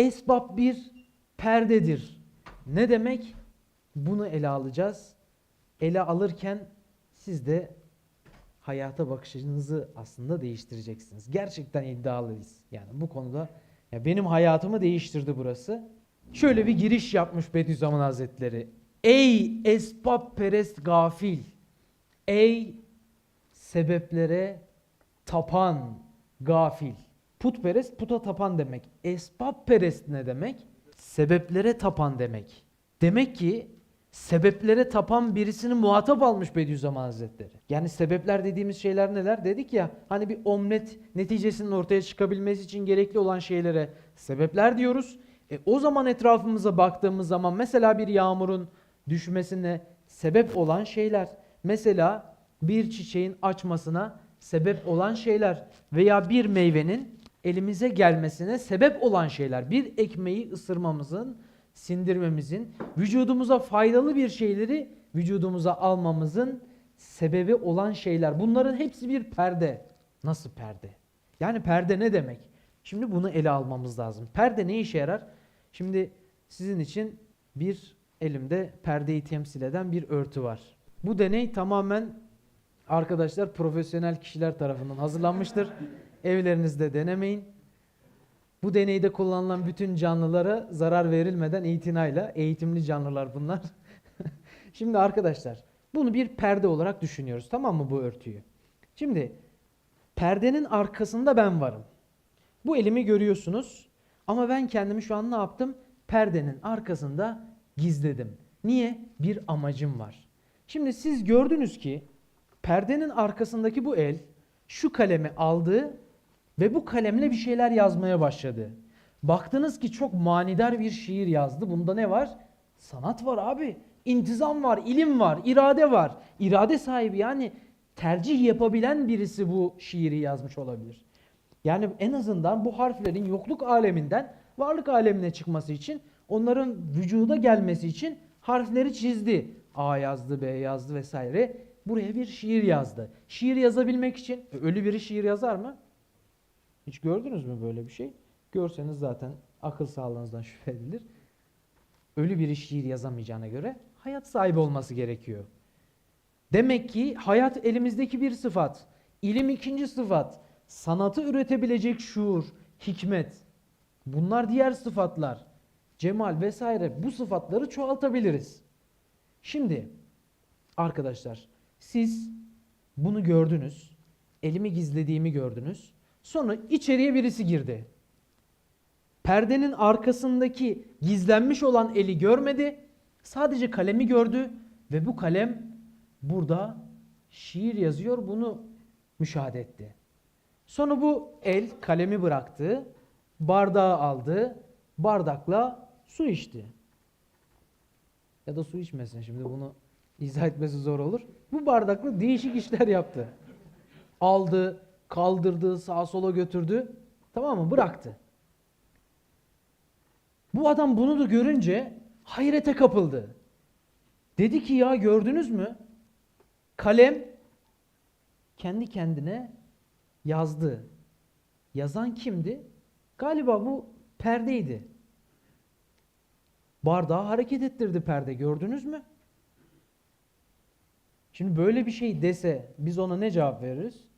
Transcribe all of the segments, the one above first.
Esbab bir perdedir. Ne demek? Bunu ele alacağız. Ele alırken siz de hayata bakışınızı aslında değiştireceksiniz. Gerçekten iddialıyız. Yani bu konuda ya benim hayatımı değiştirdi burası. Şöyle bir giriş yapmış Bediüzzaman Hazretleri. Ey esbab perest gafil. Ey sebeplere tapan gafil. Putperest puta tapan demek. Esbab perest ne demek? Sebeplere tapan demek. Demek ki sebeplere tapan birisini muhatap almış Bediüzzaman Hazretleri. Yani sebepler dediğimiz şeyler neler? Dedik ya hani bir omlet neticesinin ortaya çıkabilmesi için gerekli olan şeylere sebepler diyoruz. E, o zaman etrafımıza baktığımız zaman mesela bir yağmurun düşmesine sebep olan şeyler. Mesela bir çiçeğin açmasına sebep olan şeyler veya bir meyvenin elimize gelmesine sebep olan şeyler. Bir ekmeği ısırmamızın, sindirmemizin, vücudumuza faydalı bir şeyleri vücudumuza almamızın sebebi olan şeyler. Bunların hepsi bir perde. Nasıl perde? Yani perde ne demek? Şimdi bunu ele almamız lazım. Perde ne işe yarar? Şimdi sizin için bir elimde perdeyi temsil eden bir örtü var. Bu deney tamamen arkadaşlar profesyonel kişiler tarafından hazırlanmıştır. Evlerinizde denemeyin. Bu deneyde kullanılan bütün canlılara zarar verilmeden itinayla eğitimli canlılar bunlar. Şimdi arkadaşlar bunu bir perde olarak düşünüyoruz tamam mı bu örtüyü? Şimdi perdenin arkasında ben varım. Bu elimi görüyorsunuz ama ben kendimi şu an ne yaptım? Perdenin arkasında gizledim. Niye? Bir amacım var. Şimdi siz gördünüz ki perdenin arkasındaki bu el şu kalemi aldı ve bu kalemle bir şeyler yazmaya başladı. Baktınız ki çok manidar bir şiir yazdı. Bunda ne var? Sanat var abi. İntizam var, ilim var, irade var. İrade sahibi yani tercih yapabilen birisi bu şiiri yazmış olabilir. Yani en azından bu harflerin yokluk aleminden varlık alemine çıkması için onların vücuda gelmesi için harfleri çizdi. A yazdı, B yazdı vesaire. Buraya bir şiir yazdı. Şiir yazabilmek için ölü biri şiir yazar mı? Hiç gördünüz mü böyle bir şey? Görseniz zaten akıl sağlığınızdan şüphe edilir. Ölü biri şiir yazamayacağına göre hayat sahibi olması gerekiyor. Demek ki hayat elimizdeki bir sıfat. İlim ikinci sıfat. Sanatı üretebilecek şuur, hikmet. Bunlar diğer sıfatlar. Cemal vesaire bu sıfatları çoğaltabiliriz. Şimdi arkadaşlar siz bunu gördünüz. Elimi gizlediğimi gördünüz. Sonra içeriye birisi girdi. Perdenin arkasındaki gizlenmiş olan eli görmedi. Sadece kalemi gördü ve bu kalem burada şiir yazıyor. Bunu müşahede etti. Sonra bu el kalemi bıraktı, bardağı aldı, bardakla su içti. Ya da su içmesin şimdi bunu izah etmesi zor olur. Bu bardakla değişik işler yaptı. Aldı, kaldırdı, sağa sola götürdü. Tamam mı? Bıraktı. Bu adam bunu da görünce hayrete kapıldı. Dedi ki ya gördünüz mü? Kalem kendi kendine yazdı. Yazan kimdi? Galiba bu perdeydi. Bardağı hareket ettirdi perde gördünüz mü? Şimdi böyle bir şey dese biz ona ne cevap veririz?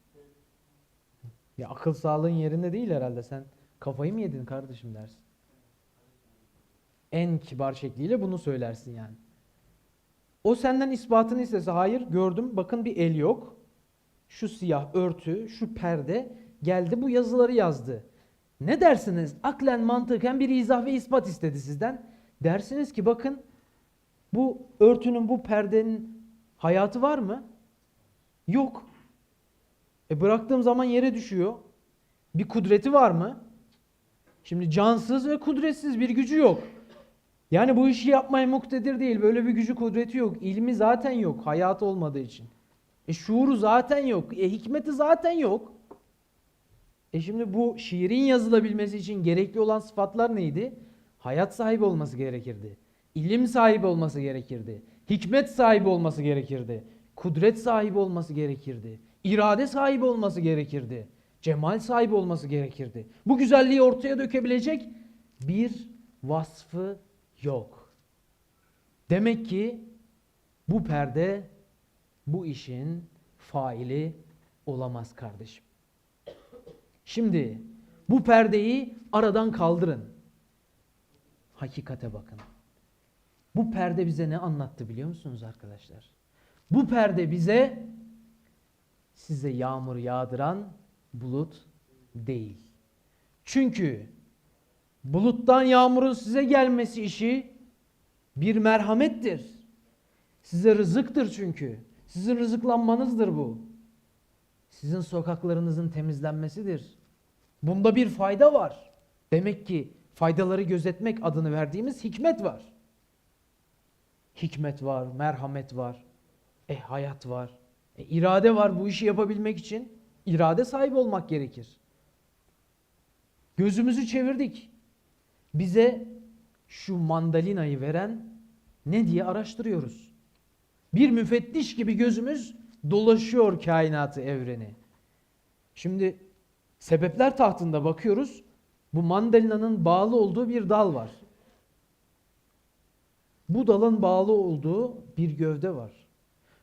Ya akıl sağlığın yerinde değil herhalde sen kafayı mı yedin kardeşim dersin. En kibar şekliyle bunu söylersin yani. O senden ispatını istese hayır gördüm bakın bir el yok. Şu siyah örtü, şu perde geldi bu yazıları yazdı. Ne dersiniz? Aklen mantıken bir izah ve ispat istedi sizden. Dersiniz ki bakın bu örtünün bu perdenin hayatı var mı? Yok. E bıraktığım zaman yere düşüyor. Bir kudreti var mı? Şimdi cansız ve kudretsiz bir gücü yok. Yani bu işi yapmaya muktedir değil. Böyle bir gücü kudreti yok. İlmi zaten yok. Hayatı olmadığı için. E şuuru zaten yok. E hikmeti zaten yok. E şimdi bu şiirin yazılabilmesi için gerekli olan sıfatlar neydi? Hayat sahibi olması gerekirdi. İlim sahibi olması gerekirdi. Hikmet sahibi olması gerekirdi. Kudret sahibi olması gerekirdi. İrade sahibi olması gerekirdi. Cemal sahibi olması gerekirdi. Bu güzelliği ortaya dökebilecek bir vasfı yok. Demek ki bu perde bu işin faili olamaz kardeşim. Şimdi bu perdeyi aradan kaldırın. Hakikate bakın. Bu perde bize ne anlattı biliyor musunuz arkadaşlar? Bu perde bize size yağmur yağdıran bulut değil. Çünkü buluttan yağmurun size gelmesi işi bir merhamettir. Size rızıktır çünkü. Sizin rızıklanmanızdır bu. Sizin sokaklarınızın temizlenmesidir. Bunda bir fayda var. Demek ki faydaları gözetmek adını verdiğimiz hikmet var. Hikmet var, merhamet var, e hayat var, e, irade var bu işi yapabilmek için. irade sahibi olmak gerekir. Gözümüzü çevirdik. Bize şu mandalinayı veren ne diye araştırıyoruz. Bir müfettiş gibi gözümüz dolaşıyor kainatı, evreni. Şimdi sebepler tahtında bakıyoruz. Bu mandalinanın bağlı olduğu bir dal var. Bu dalın bağlı olduğu bir gövde var.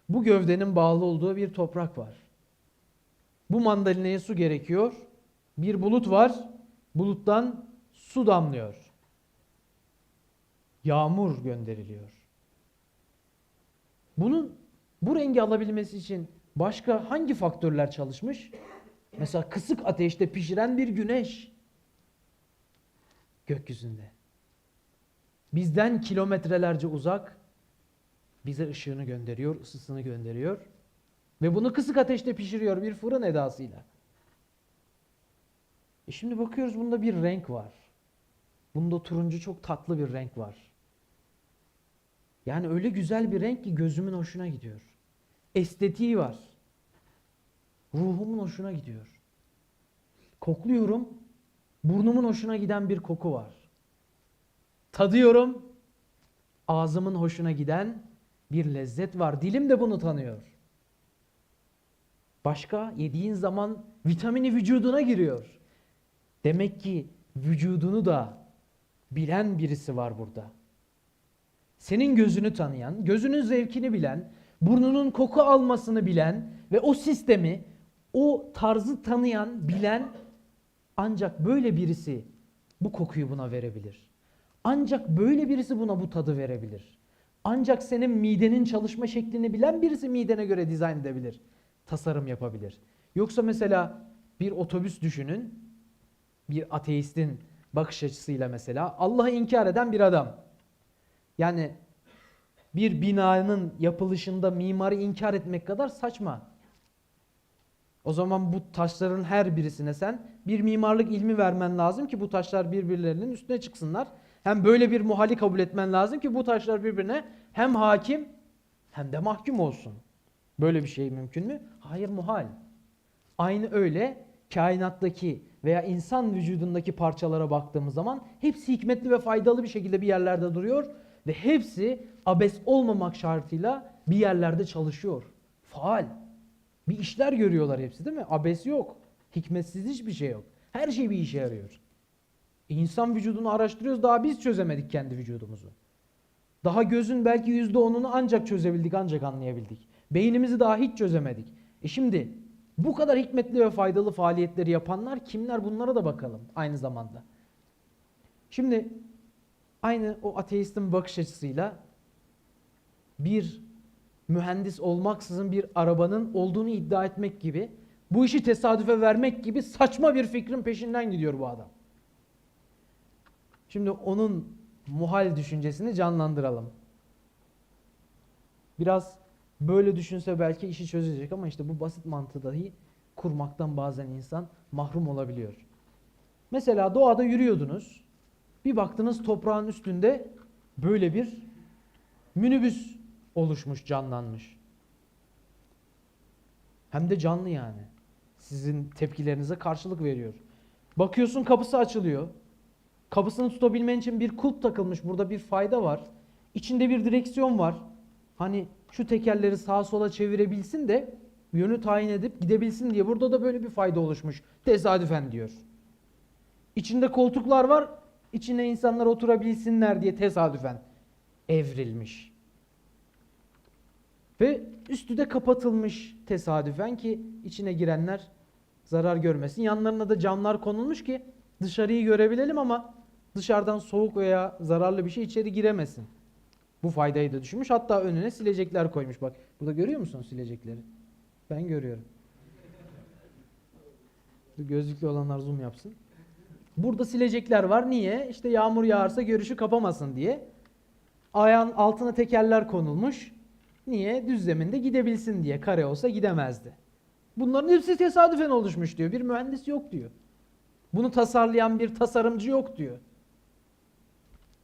Bu gövdenin bağlı olduğu bir toprak var. Bu mandalinaya su gerekiyor. Bir bulut var. Buluttan su damlıyor. Yağmur gönderiliyor. Bunun bu rengi alabilmesi için başka hangi faktörler çalışmış? Mesela kısık ateşte pişiren bir güneş gökyüzünde. Bizden kilometrelerce uzak bize ışığını gönderiyor, ısısını gönderiyor ve bunu kısık ateşte pişiriyor bir fırın edasıyla. E şimdi bakıyoruz bunda bir renk var. Bunda turuncu çok tatlı bir renk var. Yani öyle güzel bir renk ki gözümün hoşuna gidiyor. Estetiği var. Ruhumun hoşuna gidiyor. Kokluyorum. Burnumun hoşuna giden bir koku var. Tadıyorum. Ağzımın hoşuna giden bir lezzet var. Dilim de bunu tanıyor. Başka yediğin zaman vitamini vücuduna giriyor. Demek ki vücudunu da bilen birisi var burada. Senin gözünü tanıyan, gözünün zevkini bilen, burnunun koku almasını bilen ve o sistemi, o tarzı tanıyan, bilen ancak böyle birisi bu kokuyu buna verebilir. Ancak böyle birisi buna bu tadı verebilir. Ancak senin midenin çalışma şeklini bilen birisi midene göre dizayn edebilir. Tasarım yapabilir. Yoksa mesela bir otobüs düşünün. Bir ateistin bakış açısıyla mesela Allah'ı inkar eden bir adam. Yani bir binanın yapılışında mimarı inkar etmek kadar saçma. O zaman bu taşların her birisine sen bir mimarlık ilmi vermen lazım ki bu taşlar birbirlerinin üstüne çıksınlar. Hem böyle bir muhali kabul etmen lazım ki bu taşlar birbirine hem hakim hem de mahkum olsun. Böyle bir şey mümkün mü? Hayır muhal. Aynı öyle kainattaki veya insan vücudundaki parçalara baktığımız zaman hepsi hikmetli ve faydalı bir şekilde bir yerlerde duruyor ve hepsi abes olmamak şartıyla bir yerlerde çalışıyor. Faal. Bir işler görüyorlar hepsi değil mi? Abes yok. Hikmetsiz hiçbir şey yok. Her şey bir işe yarıyor. İnsan vücudunu araştırıyoruz daha biz çözemedik kendi vücudumuzu. Daha gözün belki yüzde onunu ancak çözebildik ancak anlayabildik. Beynimizi daha hiç çözemedik. E şimdi bu kadar hikmetli ve faydalı faaliyetleri yapanlar kimler bunlara da bakalım aynı zamanda. Şimdi aynı o ateistin bakış açısıyla bir mühendis olmaksızın bir arabanın olduğunu iddia etmek gibi bu işi tesadüfe vermek gibi saçma bir fikrin peşinden gidiyor bu adam. Şimdi onun muhal düşüncesini canlandıralım. Biraz böyle düşünse belki işi çözecek ama işte bu basit mantığı dahi kurmaktan bazen insan mahrum olabiliyor. Mesela doğada yürüyordunuz. Bir baktınız toprağın üstünde böyle bir minibüs oluşmuş, canlanmış. Hem de canlı yani. Sizin tepkilerinize karşılık veriyor. Bakıyorsun kapısı açılıyor. Kapısını tutabilmen için bir kulp takılmış. Burada bir fayda var. İçinde bir direksiyon var. Hani şu tekerleri sağa sola çevirebilsin de yönü tayin edip gidebilsin diye burada da böyle bir fayda oluşmuş. Tesadüfen diyor. İçinde koltuklar var. İçine insanlar oturabilsinler diye tesadüfen evrilmiş. Ve üstü de kapatılmış tesadüfen ki içine girenler zarar görmesin. Yanlarına da camlar konulmuş ki dışarıyı görebilelim ama dışarıdan soğuk veya zararlı bir şey içeri giremesin. Bu faydayı da düşünmüş. Hatta önüne silecekler koymuş. Bak burada görüyor musun silecekleri? Ben görüyorum. Gözlüklü olanlar zoom yapsın. Burada silecekler var. Niye? İşte yağmur yağarsa görüşü kapamasın diye. Ayağın altına tekerler konulmuş. Niye? Düz zeminde gidebilsin diye. Kare olsa gidemezdi. Bunların hepsi tesadüfen oluşmuş diyor. Bir mühendis yok diyor. Bunu tasarlayan bir tasarımcı yok diyor.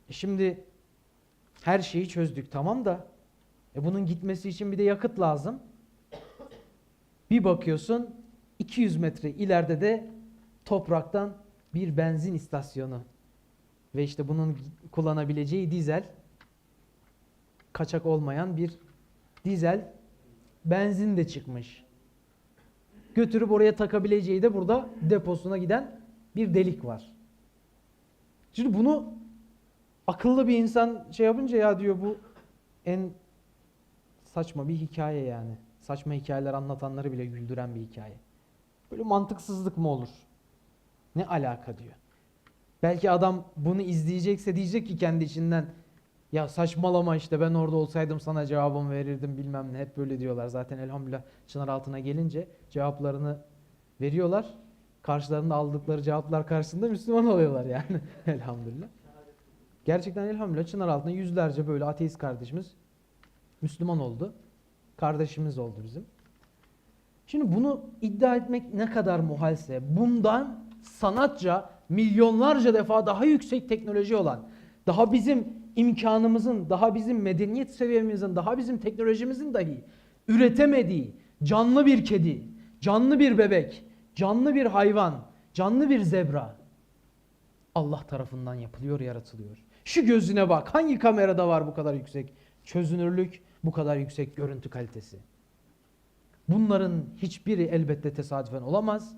E şimdi her şeyi çözdük tamam da e bunun gitmesi için bir de yakıt lazım. Bir bakıyorsun 200 metre ileride de topraktan bir benzin istasyonu ve işte bunun kullanabileceği dizel kaçak olmayan bir dizel benzin de çıkmış. Götürüp oraya takabileceği de burada deposuna giden bir delik var. Şimdi bunu akıllı bir insan şey yapınca ya diyor bu en saçma bir hikaye yani. Saçma hikayeler anlatanları bile güldüren bir hikaye. Böyle mantıksızlık mı olur? Ne alaka diyor. Belki adam bunu izleyecekse diyecek ki kendi içinden ya saçmalama işte ben orada olsaydım sana cevabımı verirdim bilmem ne. Hep böyle diyorlar. Zaten elhamdülillah çınar altına gelince cevaplarını veriyorlar. Karşılarında aldıkları cevaplar karşısında Müslüman oluyorlar yani. elhamdülillah. Gerçekten elhamdülillah çınar altında yüzlerce böyle ateist kardeşimiz Müslüman oldu. Kardeşimiz oldu bizim. Şimdi bunu iddia etmek ne kadar muhalse bundan sanatça milyonlarca defa daha yüksek teknoloji olan, daha bizim imkanımızın, daha bizim medeniyet seviyemizin, daha bizim teknolojimizin dahi üretemediği canlı bir kedi, canlı bir bebek, canlı bir hayvan, canlı bir zebra Allah tarafından yapılıyor, yaratılıyor. Şu gözüne bak. Hangi kamerada var bu kadar yüksek çözünürlük, bu kadar yüksek görüntü kalitesi? Bunların hiçbiri elbette tesadüfen olamaz.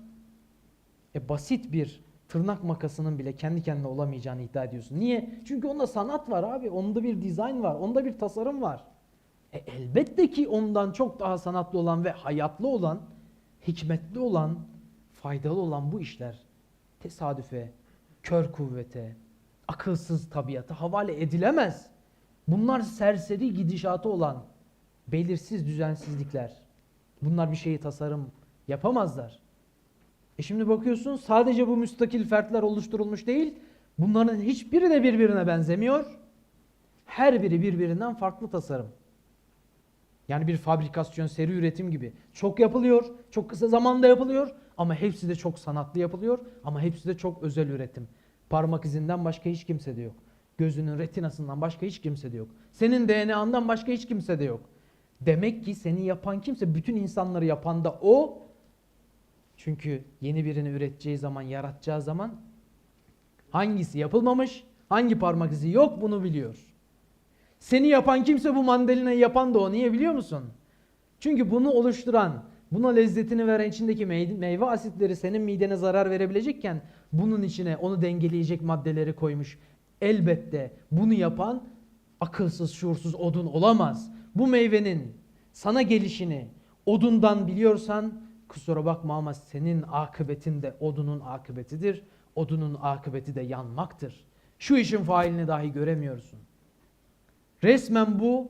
E basit bir tırnak makasının bile kendi kendine olamayacağını iddia ediyorsun. Niye? Çünkü onda sanat var abi. Onda bir dizayn var. Onda bir tasarım var. E elbette ki ondan çok daha sanatlı olan ve hayatlı olan, hikmetli olan, faydalı olan bu işler tesadüfe, kör kuvvete, akılsız tabiata havale edilemez. Bunlar serseri gidişatı olan belirsiz düzensizlikler. Bunlar bir şeyi tasarım yapamazlar. E şimdi bakıyorsun sadece bu müstakil fertler oluşturulmuş değil. Bunların hiçbiri de birbirine benzemiyor. Her biri birbirinden farklı tasarım. Yani bir fabrikasyon, seri üretim gibi. Çok yapılıyor, çok kısa zamanda yapılıyor ama hepsi de çok sanatlı yapılıyor ama hepsi de çok özel üretim. Parmak izinden başka hiç kimse de yok. Gözünün retinasından başka hiç kimse de yok. Senin DNA'ndan başka hiç kimse de yok. Demek ki seni yapan kimse bütün insanları yapan da o. Çünkü yeni birini üreteceği zaman, yaratacağı zaman hangisi yapılmamış, hangi parmak izi yok bunu biliyor. Seni yapan kimse bu mandalinayı yapan da o. Niye biliyor musun? Çünkü bunu oluşturan, buna lezzetini veren içindeki meyve asitleri senin midene zarar verebilecekken bunun içine onu dengeleyecek maddeleri koymuş. Elbette bunu yapan akılsız, şuursuz odun olamaz. Bu meyvenin sana gelişini odundan biliyorsan kusura bakma ama senin akıbetin de odunun akıbetidir. Odunun akıbeti de yanmaktır. Şu işin failini dahi göremiyorsun. Resmen bu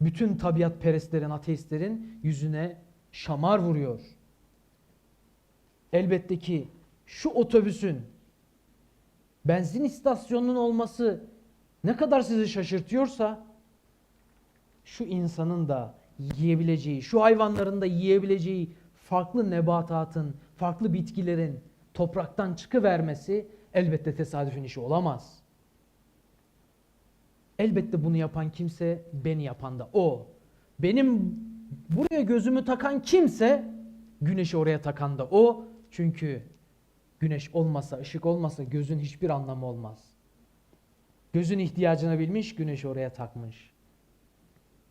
bütün tabiat perestlerin, ateistlerin yüzüne şamar vuruyor. Elbette ki şu otobüsün benzin istasyonunun olması ne kadar sizi şaşırtıyorsa şu insanın da yiyebileceği, şu hayvanların da yiyebileceği farklı nebatatın, farklı bitkilerin topraktan çıkıvermesi elbette tesadüfün işi olamaz. Elbette bunu yapan kimse beni yapan da o. Benim buraya gözümü takan kimse güneşi oraya takan da o. Çünkü güneş olmasa, ışık olmasa gözün hiçbir anlamı olmaz. Gözün ihtiyacını bilmiş, güneşi oraya takmış.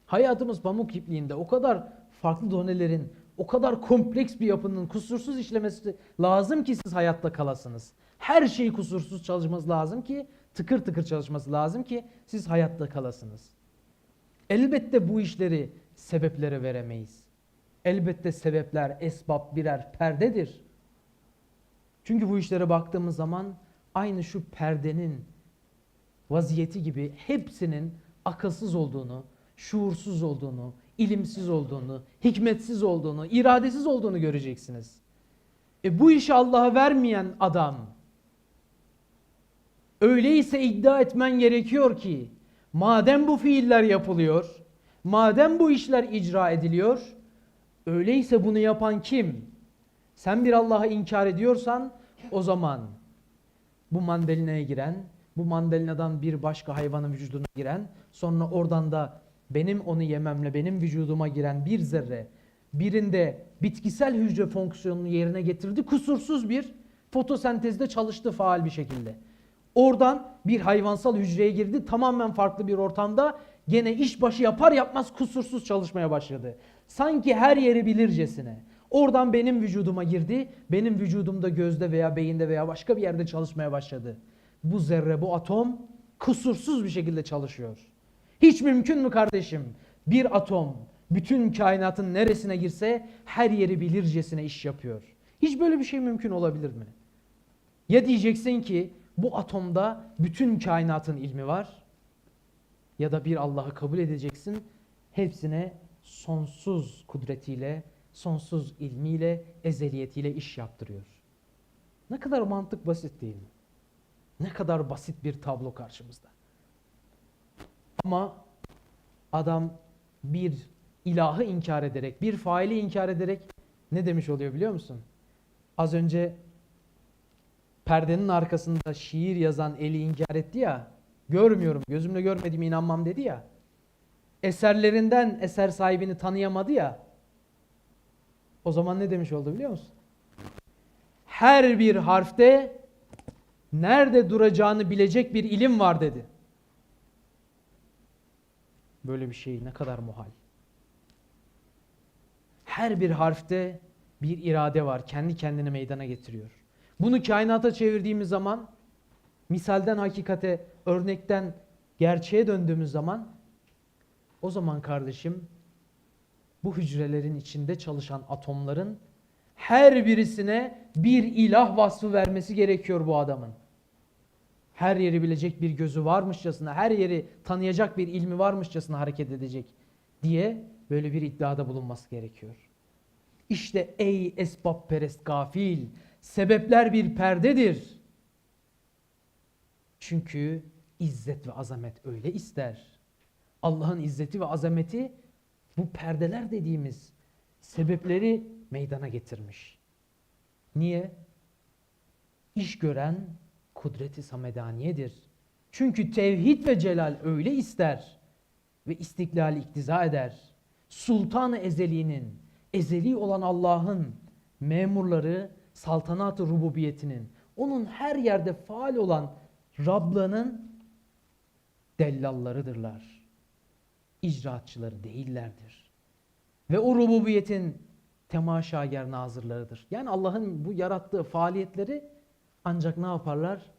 Hayatımız pamuk ipliğinde o kadar farklı donelerin o kadar kompleks bir yapının kusursuz işlemesi lazım ki siz hayatta kalasınız. Her şey kusursuz çalışması lazım ki, tıkır tıkır çalışması lazım ki siz hayatta kalasınız. Elbette bu işleri sebeplere veremeyiz. Elbette sebepler, esbab birer perdedir. Çünkü bu işlere baktığımız zaman aynı şu perdenin vaziyeti gibi hepsinin akılsız olduğunu, şuursuz olduğunu, ilimsiz olduğunu, hikmetsiz olduğunu, iradesiz olduğunu göreceksiniz. E bu işi Allah'a vermeyen adam öyleyse iddia etmen gerekiyor ki madem bu fiiller yapılıyor, madem bu işler icra ediliyor, öyleyse bunu yapan kim? Sen bir Allah'ı inkar ediyorsan o zaman bu mandalinaya giren, bu mandalinadan bir başka hayvanın vücuduna giren, sonra oradan da benim onu yememle benim vücuduma giren bir zerre birinde bitkisel hücre fonksiyonunu yerine getirdi. Kusursuz bir fotosentezde çalıştı faal bir şekilde. Oradan bir hayvansal hücreye girdi. Tamamen farklı bir ortamda gene iş başı yapar yapmaz kusursuz çalışmaya başladı. Sanki her yeri bilircesine. Oradan benim vücuduma girdi. Benim vücudumda gözde veya beyinde veya başka bir yerde çalışmaya başladı. Bu zerre, bu atom kusursuz bir şekilde çalışıyor. Hiç mümkün mü kardeşim? Bir atom bütün kainatın neresine girse her yeri bilircesine iş yapıyor. Hiç böyle bir şey mümkün olabilir mi? Ya diyeceksin ki bu atomda bütün kainatın ilmi var ya da bir Allah'ı kabul edeceksin. Hepsine sonsuz kudretiyle, sonsuz ilmiyle, ezeliyetiyle iş yaptırıyor. Ne kadar mantık basit değil mi? Ne kadar basit bir tablo karşımızda. Ama adam bir ilahı inkar ederek, bir faili inkar ederek ne demiş oluyor biliyor musun? Az önce perdenin arkasında şiir yazan eli inkar etti ya, görmüyorum, gözümle görmediğime inanmam dedi ya, eserlerinden eser sahibini tanıyamadı ya, o zaman ne demiş oldu biliyor musun? Her bir harfte nerede duracağını bilecek bir ilim var dedi. Böyle bir şey ne kadar muhal. Her bir harfte bir irade var. Kendi kendine meydana getiriyor. Bunu kainata çevirdiğimiz zaman misalden hakikate, örnekten gerçeğe döndüğümüz zaman o zaman kardeşim bu hücrelerin içinde çalışan atomların her birisine bir ilah vasfı vermesi gerekiyor bu adamın. Her yeri bilecek bir gözü varmışçasına, her yeri tanıyacak bir ilmi varmışçasına hareket edecek diye böyle bir iddiada bulunması gerekiyor. İşte ey esbab perest gafil, sebepler bir perdedir. Çünkü izzet ve azamet öyle ister. Allah'ın izzeti ve azameti bu perdeler dediğimiz sebepleri meydana getirmiş. Niye? İş gören kudreti samedaniyedir. Çünkü tevhid ve celal öyle ister ve istiklal iktiza eder. Sultan-ı ezeliğinin, ezeli olan Allah'ın memurları saltanat-ı rububiyetinin, onun her yerde faal olan Rabla'nın dellallarıdırlar. İcraatçıları değillerdir. Ve o rububiyetin temaşager nazırlarıdır. Yani Allah'ın bu yarattığı faaliyetleri ancak ne yaparlar?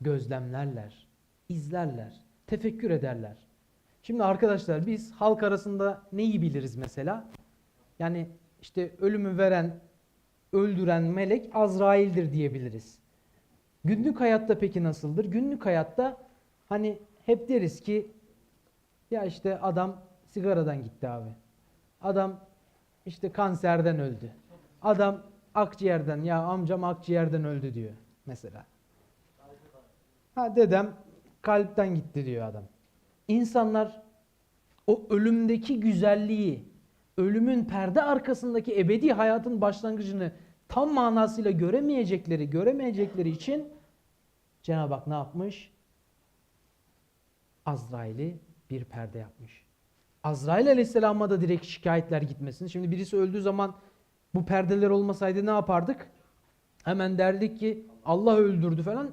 Gözlemlerler, izlerler, tefekkür ederler. Şimdi arkadaşlar biz halk arasında neyi biliriz mesela? Yani işte ölümü veren, öldüren melek Azrail'dir diyebiliriz. Günlük hayatta peki nasıldır? Günlük hayatta hani hep deriz ki ya işte adam sigaradan gitti abi. Adam işte kanserden öldü. Adam akciğerden ya amcam akciğerden öldü diyor mesela. Ha dedem kalpten gitti diyor adam. İnsanlar o ölümdeki güzelliği, ölümün perde arkasındaki ebedi hayatın başlangıcını tam manasıyla göremeyecekleri, göremeyecekleri için Cenab-ı Hak ne yapmış? Azrail'i bir perde yapmış. Azrail aleyhisselama da direkt şikayetler gitmesin. Şimdi birisi öldüğü zaman bu perdeler olmasaydı ne yapardık? Hemen derdik ki Allah öldürdü falan.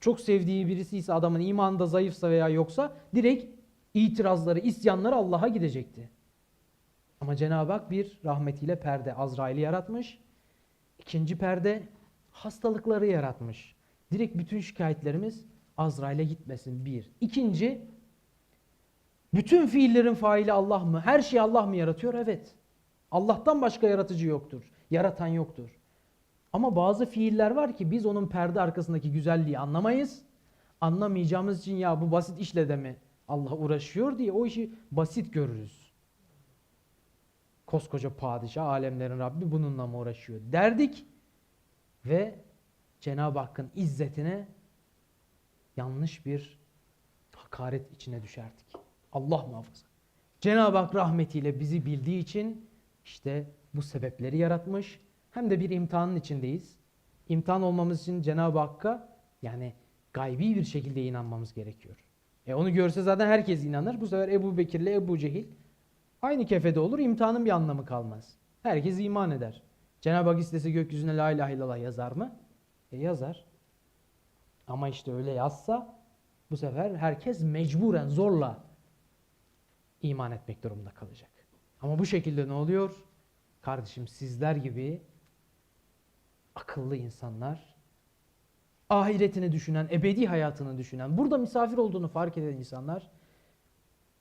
Çok sevdiği birisi ise adamın imanı da zayıfsa veya yoksa direkt itirazları, isyanları Allah'a gidecekti. Ama Cenab-ı Hak bir rahmetiyle perde Azrail'i yaratmış. İkinci perde hastalıkları yaratmış. Direkt bütün şikayetlerimiz Azrail'e gitmesin bir. İkinci bütün fiillerin faili Allah mı? Her şeyi Allah mı yaratıyor? Evet. Allah'tan başka yaratıcı yoktur. Yaratan yoktur. Ama bazı fiiller var ki biz onun perde arkasındaki güzelliği anlamayız. Anlamayacağımız için ya bu basit işle de mi Allah uğraşıyor diye o işi basit görürüz. Koskoca padişah, alemlerin Rabbi bununla mı uğraşıyor derdik ve Cenab-ı Hakk'ın izzetine yanlış bir hakaret içine düşerdik. Allah muhafaza. Cenab-ı Hak rahmetiyle bizi bildiği için işte bu sebepleri yaratmış. Hem de bir imtihanın içindeyiz. İmtihan olmamız için Cenab-ı Hakk'a yani gaybi bir şekilde inanmamız gerekiyor. E onu görse zaten herkes inanır. Bu sefer Ebu Bekir ile Ebu Cehil aynı kefede olur. İmtihanın bir anlamı kalmaz. Herkes iman eder. Cenab-ı Hak istese gökyüzüne la ilahe illallah yazar mı? E yazar. Ama işte öyle yazsa bu sefer herkes mecburen zorla iman etmek durumunda kalacak. Ama bu şekilde ne oluyor? Kardeşim sizler gibi akıllı insanlar, ahiretini düşünen, ebedi hayatını düşünen, burada misafir olduğunu fark eden insanlar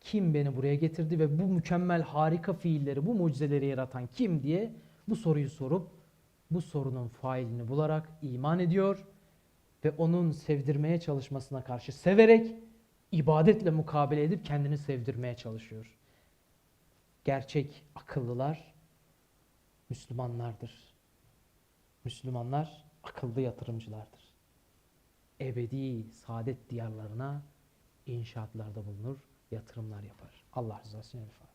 kim beni buraya getirdi ve bu mükemmel harika fiilleri, bu mucizeleri yaratan kim diye bu soruyu sorup bu sorunun failini bularak iman ediyor ve onun sevdirmeye çalışmasına karşı severek ibadetle mukabele edip kendini sevdirmeye çalışıyor. Gerçek akıllılar Müslümanlardır. Müslümanlar akıllı yatırımcılardır. Ebedi saadet diyarlarına inşaatlarda bulunur, yatırımlar yapar. Allah rızası için el.